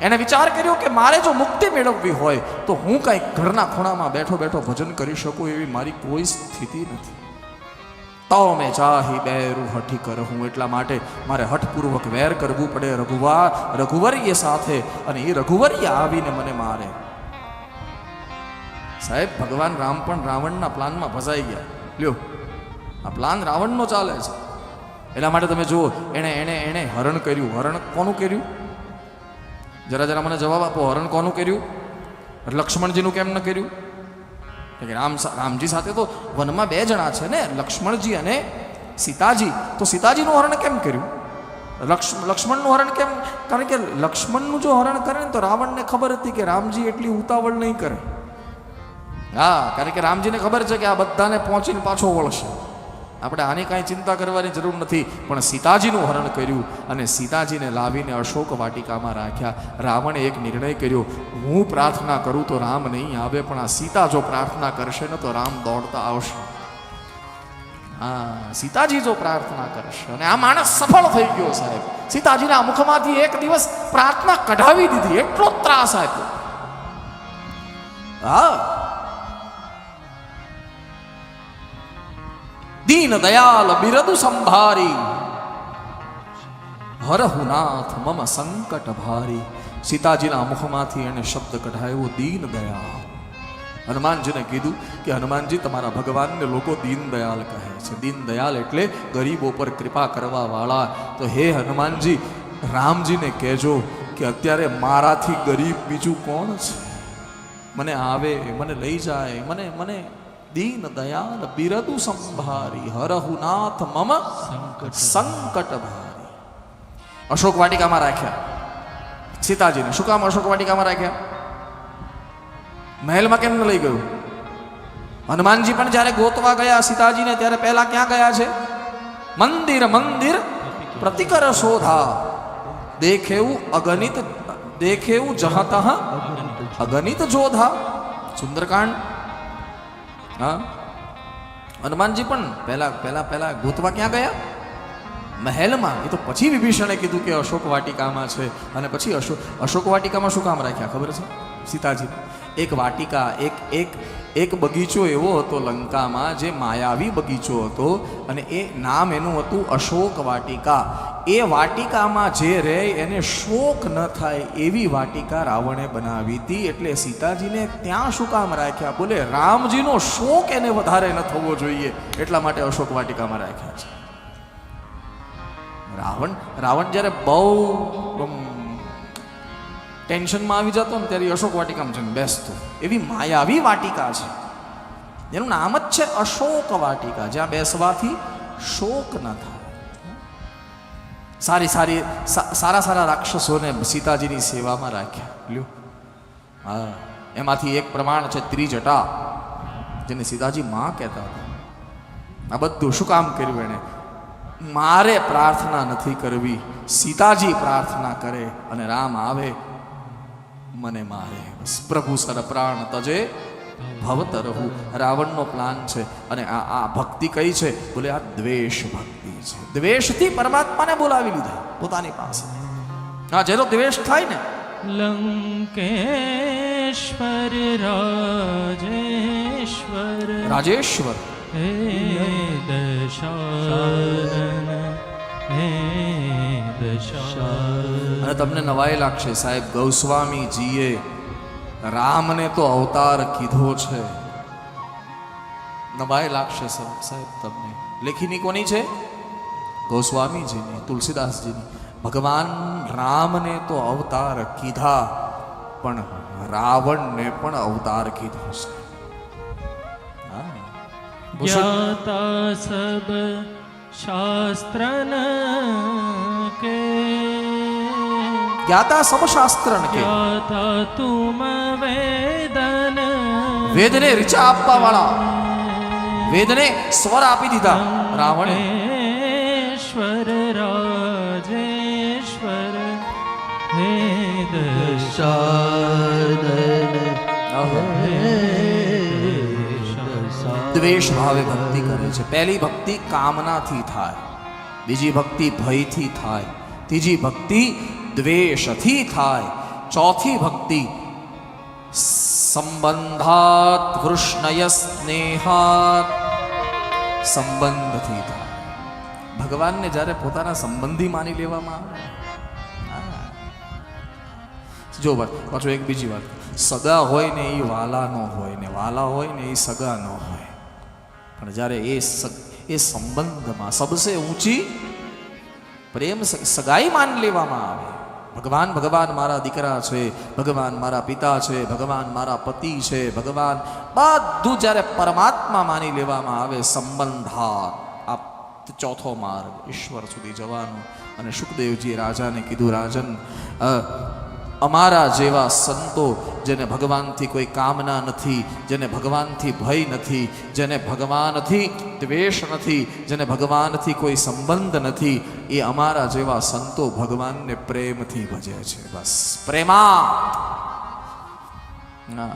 એને વિચાર કર્યો કે મારે જો મુક્તિ મેળવવી હોય, તો હું કાંઈક ઘરના ખૂણામાં બેઠો બેઠો ભજન કરી શકું એવી મારી કોઈ સ્થિતિ નથી. તો મેં ચાહી બેરું હઠી કરહું એટલા માટે મારે હઠપૂર્વક વેર કરવું પડે રઘુવા, રઘુવર્ય સાથે અને એ રઘુવર્ય આવીને મને મારે. સાહેબ, ભગવાન રામ પણ રાવણના પ્લાનમાં ફસાઈ ગયા. લ્યો, આ પ્લાન રાવણનો ચાલે છે. એના માટે તમે જુઓ, એણે એણે એણે હરણ કર્યું. હરણ કોનું કર્યું? જરા જરા મને જવાબ આપો, હરણ કોનું કર્યું? લક્ષ્મણજીનું કેમ ન કર્યું? રામ રામજી સાથે તો વનમાં બે જણા છે ને, લક્ષ્મણજી અને સીતાજી. તો સીતાજીનું હરણ કેમ કર્યું? લક્ષ લક્ષ્મણનું હરણ કેમ? કારણ કે લક્ષ્મણનું જો હરણ કરે ને તો રાવણને ખબર હતી કે રામજી એટલી ઉતાવળ નહીં કરે. હા, કારણ કે રામજીને ખબર છે કે આ બધાને પહોંચીને પાછો વળશે. આપણે આની કાંઈ ચિંતા કરવાની જરૂર નથી, પણ સીતાજીનું હરણ કર્યું અને સીતાજીને લાવીને અશોક વાટિકામાં રાખ્યા. રાવણે એક નિર્ણય કર્યો, હું પ્રાર્થના કરું તો રામ નહીં આવે, પણ આ સીતા જો પ્રાર્થના કરશે ને તો રામ દોડતા આવશે. હા, સીતાજી જો પ્રાર્થના કરશે, અને આ માણસ સફળ થઈ ગયો સાહેબ. સીતાજીના મુખમાંથી એક દિવસ પ્રાર્થના કઢાવી દીધી, એટલો ત્રાસ આપ્યો. હા દીન દયાલ બિરદુ સંભારી હરહુનાથ મમ સંકટ ભારી સીતાજીના મુખમાંથી એને શબ્દ કઢાયો દીન દયાલ હનુમાનજીને કીધું કે હનુમાનજી તમારા ભગવાનને લોકો દીન દયાલ કહે છે દીન દયાલ એટલે ગરીબો પર કૃપા કરવા વાળા તો હે હનુમાનજી રામજીને કહેજો કે અત્યારે મારાથી ગરીબ બીજું કોણ છે મને આવે મને લઈ જાય મને મને દીન દયાલ બિરદુ સંભારી હરહુનાથ મમ સંકટ ભારી અશોક વાટિકામાં રાખ્યા સીતાજીને શું કામ અશોક વાટિકામાં રાખ્યા મહેલમાં કેમ ન લઈ ગયું હનુમાનજી પણ જ્યારે ગોતવા ગયા સીતાજીને ત્યારે પહેલા ક્યાં ગયા છે મંદિર મંદિર પ્રતિકર શોધા દેખેવું અગણિત દેખેવું જહતઃ અગણિત જોધા સુંદરકાંડ હા? હનુમાનજી પણ પહેલા પહેલા પહેલા ગોતવા ક્યાં ગયા? મહેલમાં. એ તો પછી વિભીષણે કીધું કે અશોક વાટિકામાં છે. અને પછી અશોક અશોક વાટિકામાં શું કામ રાખ્યા ખબર છે? સીતાજી. એક વાટિકા, એક એક એક બગીચો એવો હતો લંકામાં જે માયાવી બગીચો હતો અને એ નામ એનું હતું અશોક વાટિકા. એ વાટિકામાં જે રહે એને શોક ન થાય એવી વાટિકા રાવણે બનાવી હતી. એટલે સીતાજીને ત્યાં શું કામ રાખ્યા? બોલે, રામજીનો શોક એને વધારે ન થવો જોઈએ. એટલા માટે અશોક વાટિકામાં રાખ્યા છે. રાવણ રાવણ જ્યારે બહુ ટેન્શનમાં આવી જતો ને ત્યારે અશોક વાટિકામાં જઈને બેસતો. એવી માયાવી વાટિકા છે. એનું નામ જ છે અશોક વાટિકા. જ્યાં બેસવાથી શોક ન થાય. સારી સારી સારા સારા રાક્ષસોને સીતાજીની સેવામાં રાખ્યા. લ્યો. હા, એમાંથી એક પ્રમાણ છે ત્રિજટા, જેને સીતાજી માં કહેતા હતા. આ બધું શું કામ કર્યું એણે? મારે પ્રાર્થના નથી કરવી. સીતાજી પ્રાર્થના કરે અને રામ આવે મને મારે. પ્રભુ સર પ્રાણ તજે ભવતરહુ રાવણનો પ્લાન છે અને આ આ ભક્તિ કઈ છે? બોલે આ દ્વેષ ભક્તિ છે. દ્વેષથી પરમાત્માને બોલાવી લીધા પોતાની પાસે. હા જેનો દ્વેષ થાય ને. લંકેશ્વર રાજેશ્વર. રાજેશ્વર. હે દશાનન હે અને તમને નવાઈ લાગશે સાહેબ. ગૌસ્વામીજીએ રામને તો અવતાર કીધો છે. નવાઈ લાગશે સાહેબ તમને. લેખીની કોની છે? ગોસ્વામીજીની તુલસીદાસજીની. ભગવાન રામને તો અવતાર કીધા પણ રાવણને પણ અવતાર કીધો છે. જ્ઞાતા સબ શાસ્ત્ર જ્ઞાતા સમશાસ્ત્રન શાસ્ત્ર કે વેદન વેદને રિચા આપવા વાળા વેદને સ્વર આપી દીધા રાવણે ઈશ્વર રાજેશ્વર હે દ્વેષ ભાવે ભક્તિ કરે છે પહેલી ભક્તિ કામનાથી થાય બીજી ભક્તિ ભયથી થાય ત્રીજી ભક્તિ દ્વેષથી થાય ચોથી ભક્તિ સંબંધાત વૃષ્ણય સ્નેહાત સંબંધથી થાય ભગવાનને જ્યારે પોતાના સંબંધી માની લેવામાં આવે જો વાત પાછું એક બીજી વાત સગા હોય ને એ વાલા ન હોય ને વાલા હોય ને એ સગા ન હોય પણ જ્યારે એ એ સંબંધમાં સબસે ઊંચી પ્રેમ સગાઈ માન લેવામાં આવે ભગવાન ભગવાન મારા દીકરા છે, ભગવાન મારા પિતા છે, ભગવાન મારા પતિ છે, ભગવાન બધું જ્યારે પરમાત્મા માની લેવામાં આવે સંબંધા આ ચોથો માર્ગ, ઈશ્વર સુધી જવાનો. અને સુખદેવજીએ રાજાને કીધું, રાજન અમારા જેવા સંતો જેને ભગવાનથી કોઈ કામના નથી, જેને ભગવાનથી ભય નથી, જેને ભગવાનથી દ્વેષ નથી, જેને ભગવાનથી કોઈ સંબંધ નથી, એ અમારા જેવા સંતો ભગવાનને પ્રેમથી ભજે છે. બસ. પ્રેમા ના